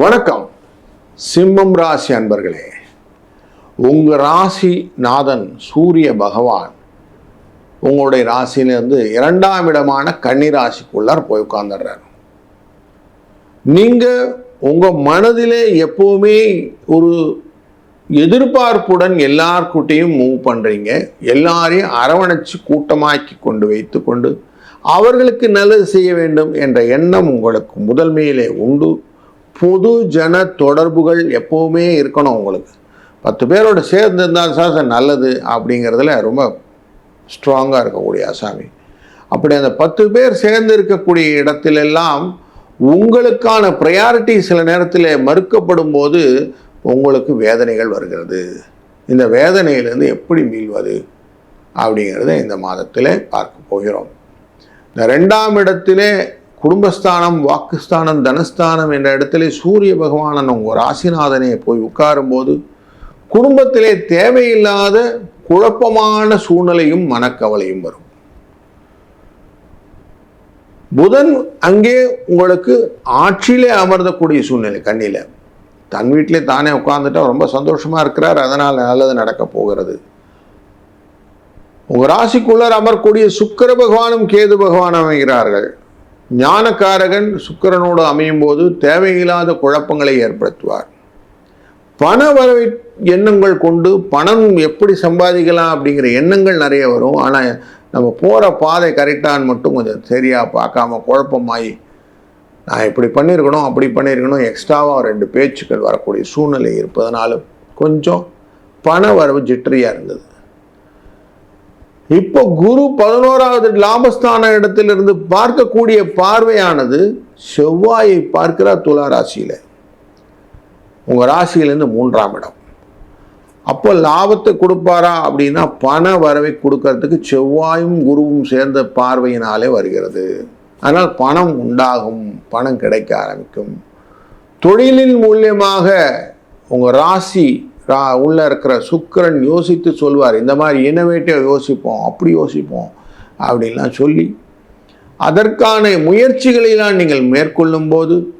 வணக்கம். சிம்மம் ராசி அன்பர்களே உங்கள் ராசி நாதன் சூரிய பகவான் உங்களுடைய ராசியிலிருந்து இரண்டாம் இடமான கன்னி ராசிக்குள்ளார் போய் உட்கார்ந்துடுறார். நீங்கள் உங்கள் மனதிலே எப்போவுமே ஒரு எதிர்பார்ப்புடன் எல்லார்கிட்டையும் மூவ் பண்ணுறீங்க எல்லாரையும் அரவணைச்சு கூட்டமாக்கி கொண்டு வைத்து கொண்டு அவர்களுக்கு நல்லது செய்ய வேண்டும் என்ற எண்ணம் உங்களுக்கு முதன்மையிலே உண்டு. பொது ஜன தொடர்புகள் எப்போவுமே இருக்கணும் உங்களுக்கு. பத்து பேரோட சேர்ந்து இருந்தால் சார் சார் நல்லது அப்படிங்கிறதுல ரொம்ப ஸ்ட்ராங்காக இருக்கக்கூடிய அசாமி அப்படி அந்த பத்து பேர் சேர்ந்து இருக்கக்கூடிய இடத்திலெல்லாம் உங்களுக்கான ப்ரையாரிட்டி சில நேரத்தில் மறுக்கப்படும் போது உங்களுக்கு வேதனைகள் வருகிறது. இந்த வேதனையிலேருந்து எப்படி மீள்வது அப்படிங்கிறத இந்த மாதத்தில் பார்க்க போகிறோம். இந்த ரெண்டாம் இடத்திலே குடும்பஸ்தானம் வாக்குஸ்தானம் தனஸ்தானம் என்ற இடத்திலே சூரிய பகவானன் உங்கள் ராசிநாதனை போய் உட்காரும்போது குடும்பத்திலே தேவையில்லாத குழப்பமான சூழ்நிலையும் மனக்கவலையும் வரும். புதன் அங்கே உங்களுக்கு ஆட்சியிலே அமர்ந்தக்கூடிய சூழ்நிலை கண்ணில. தன் வீட்டிலே தானே உட்கார்ந்துட்டா ரொம்ப சந்தோஷமா இருக்கிறார் அதனால் நல்லது நடக்க போகிறது. உங்கள் ராசிக்குள்ளர் அமரக்கூடிய சுக்கிர பகவானும் கேது பகவான் அமைகிறார்கள். ஞானக்காரகன் சுக்கரனோடு அமையும் போது தேவையில்லாத குழப்பங்களை ஏற்படுத்துவார். பண வரவை எண்ணங்கள் கொண்டு பணம் எப்படி சம்பாதிக்கலாம் அப்படிங்கிற எண்ணங்கள் நிறைய வரும். ஆனால் நம்ம போகிற பாதை கரெக்டான்னு மட்டும் கொஞ்சம் சரியாக பார்க்காம குழப்பமாயி நான் இப்படி பண்ணியிருக்கணும் அப்படி பண்ணியிருக்கணும் எக்ஸ்ட்ராவாக ரெண்டு பேச்சுக்கள் வரக்கூடிய சூழ்நிலை இருப்பதனால கொஞ்சம் பண வரவு ஜிட்டரியாக இருந்தது. இப்போ குரு பதினோராவது லாபஸ்தான இடத்திலிருந்து பார்க்கக்கூடிய பார்வையானது செவ்வாயை பார்க்கிறார் துலா ராசியில். உங்கள் ராசியிலேருந்து மூன்றாம் இடம். அப்போ லாபத்தை கொடுப்பாரா அப்படின்னா பண வரவை கொடுக்கறதுக்கு செவ்வாயும் குருவும் சேர்ந்த பார்வையினாலே வருகிறது. அதனால் பணம் உண்டாகும் பணம் கிடைக்க ஆரம்பிக்கும். தொழிலின் மூலியமாக உங்கள் ராசி உள்ளே இருக்கிற சுக்கரன் யோசித்து சொல்வார் இந்த மாதிரி இன்னோவேட்டிவ் யோசிப்போம் அப்படி யோசிப்போம் அப்படின்லாம் சொல்லி அதற்கான முயற்சிகளெல்லாம் நீங்கள் மேற்கொள்ளும்போது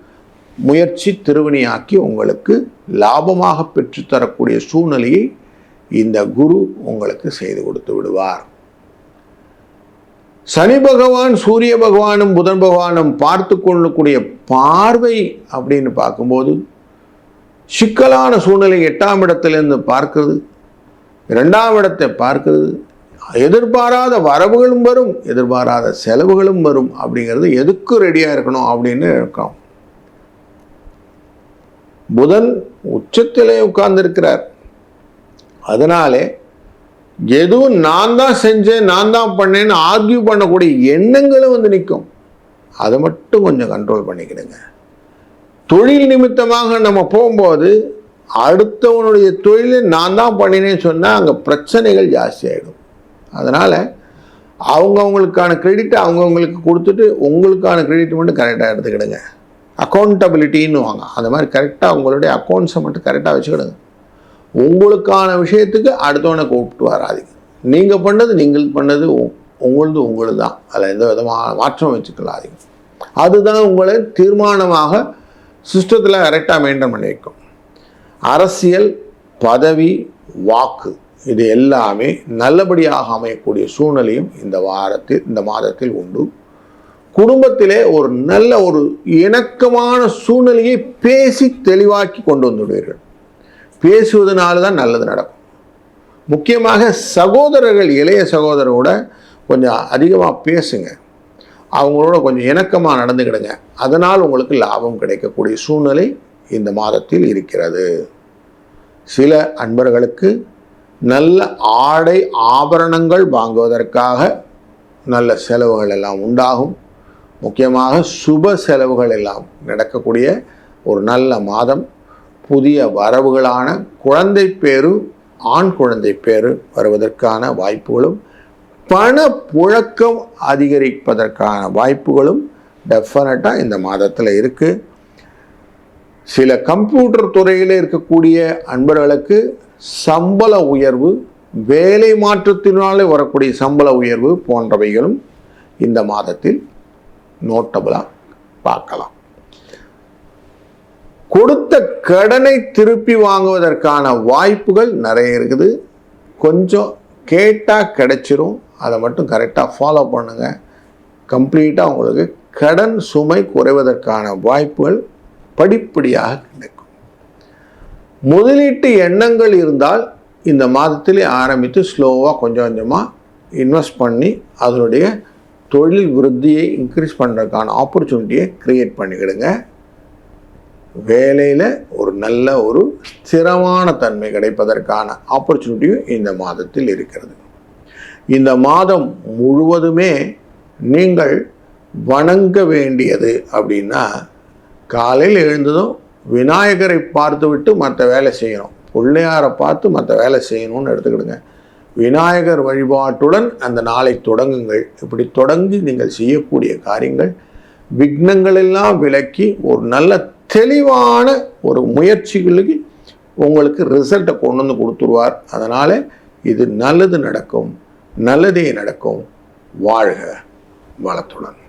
முயற்சி திருவினையாக்கி உங்களுக்கு லாபமாக பெற்றுத்தரக்கூடிய சூழ்நிலையை இந்த குரு உங்களுக்கு செய்து கொடுத்து விடுவார். சனி பகவான் சூரிய பகவானும் புதன் பகவானும் பார்த்து கொள்ளக்கூடிய பார்வை அப்படின்னு பார்க்கும்போது சிக்கலான சூழ்நிலை எட்டாம் இடத்திலிருந்து பார்க்கிறது. இரண்டாம் இடத்தை பார்க்கிறது. எதிர்பாராத வரவுகளும் வரும் எதிர்பாராத செலவுகளும் வரும் அப்படிங்கிறது எதுக்கு ரெடியாக இருக்கணும் அப்படின்னு இருக்கோம் புதன் உச்சத்திலே உட்கார்ந்திருக்கிறார். அதனாலே எதுவும் நான் தான் செஞ்சேன் நான் தான் பண்ணேன்னு ஆர்கியூ பண்ணக்கூடிய எண்ணங்களும் வந்து நிற்கும். அதை மட்டும் கொஞ்சம் கண்ட்ரோல் பண்ணிக்கிடுங்க. தொழில் நிமித்தமாக நம்ம போகும்போது அடுத்தவனுடைய தொழிலை நான் தான் பண்ணினேன்னு சொன்னால் அங்கே பிரச்சனைகள் ஜாஸ்தி ஆகிடும் அதனால் அவங்கவுங்களுக்கான கிரெடிட் அவங்கவுங்களுக்கு கொடுத்துட்டு உங்களுக்கான கிரெடிட் மட்டும் கரெக்டாக எடுத்துக்கிடுங்க. அக்கௌண்டபிலிட்டின்னு வாங்க. அந்த மாதிரி கரெக்டாக உங்களுடைய அக்கௌண்ட்ஸை மட்டும் கரெக்டாக வச்சுக்கிடுங்க. உங்களுக்கான விஷயத்துக்கு அடுத்தவனை கூப்பிட்டு வராதிங்க. நீங்கள் பண்ணது நீங்கள் பண்ணது உங்களது உங்களது தான் அதில் எந்த விதமான மாற்றம் வச்சுக்கலாதீங்க. அதுதான் உங்களை தீர்மானமாக சிஸ்டத்தில் கரெக்டாக மெயின்டைன் பண்ணி வைக்கும். அரசியல் பதவி வாக்கு இது எல்லாமே நல்லபடியாக அமையக்கூடிய சூழ்நிலையும் இந்த வாரத்தில் இந்த மாதத்தில் உண்டு. குடும்பத்திலே ஒரு நல்ல ஒரு இணக்கமான சூழ்நிலையை பேசி தெளிவாக்கி கொண்டு வந்துவிடுவீர்கள் பேசுவதனால தான் நல்லது நடக்கும். முக்கியமாக சகோதரர்கள் இளைய சகோதரரோட கொஞ்சம் அதிகமாக பேசுங்க. அவங்களோட கொஞ்சம் இணக்கமாக நடந்துக்கிடுங்க. அதனால் உங்களுக்கு லாபம் கிடைக்கக்கூடிய சூழ்நிலை இந்த மாதத்தில் இருக்கிறது. சில அன்பர்களுக்கு நல்ல ஆடை ஆபரணங்கள் வாங்குவதற்காக நல்ல செலவுகள் எல்லாம் உண்டாகும். முக்கியமாக சுப செலவுகள் எல்லாம் நடக்கக்கூடிய ஒரு நல்ல மாதம். புதிய வரவுகளான குழந்தை பேரு ஆண் குழந்தை பேரு வருவதற்கான வாய்ப்புகளும் பண புழக்கம் அதிகரிப்பதற்கான வாய்ப்புகளும் டெஃபினட்டாக இந்த மாதத்தில் இருக்குது சில கம்ப்யூட்டர் துறையில் இருக்கக்கூடிய அன்பர்களுக்கு சம்பள உயர்வு வேலை மாற்றத்தினாலே வரக்கூடிய சம்பள உயர்வு போன்றவைகளும் இந்த மாதத்தில் நோட்டபுளாக பார்க்கலாம். கொடுத்த கடனை திருப்பி வாங்குவதற்கான வாய்ப்புகள் நிறைய இருக்குது. கொஞ்சம் கேட்டால் கிடைச்சிரும். அதை மட்டும் கரெக்டாக ஃபாலோ பண்ணுங்கள் கம்ப்ளீட்டாக உங்களுக்கு கடன் சுமை குறைவதற்கான வாய்ப்புகள் படிப்படியாக கிடைக்கும். முதலீட்டு எண்ணங்கள் இருந்தால் இந்த மாதத்திலே ஆரம்பித்து ஸ்லோவாக கொஞ்சம் கொஞ்சமாக இன்வெஸ்ட் பண்ணி அதனுடைய தொழில் விருத்தியை இன்க்ரீஸ் பண்ணுறதுக்கான ஆப்பர்ச்சுனிட்டியை க்ரியேட் பண்ணிக்கிடுங்க. வேலையில் ஒரு நல்ல ஒரு ஸ்திரமான தன்மை கிடைப்பதற்கான ஆப்பர்ச்சுனிட்டியும் இந்த மாதத்தில் இருக்கிறது. இந்த மாதம் முழுவதுமே நீங்கள் வணங்க வேண்டியது அப்படின்னா காலையில் எழுந்ததும் விநாயகரை பார்த்துவிட்டு மற்ற வேலை செய்யணும். பிள்ளையாரை பார்த்து மற்ற வேலை செய்யணும்னு எடுத்துக்கிடுங்க. விநாயகர் வழிபாட்டுடன் அந்த நாளை தொடங்குங்கள். இப்படி தொடங்கி நீங்கள் செய்யக்கூடிய காரியங்கள் விக்னங்களெல்லாம் விலக்கி ஒரு நல்ல தெளிவான ஒரு முயற்சிகளுக்கு உங்களுக்கு ரிசல்ட்டை கொண்டு வந்து கொடுத்துருவார். அதனால் இது நல்லது நடக்கும் நல்லதே நடக்கும். வாழ்க வளத்துடன்.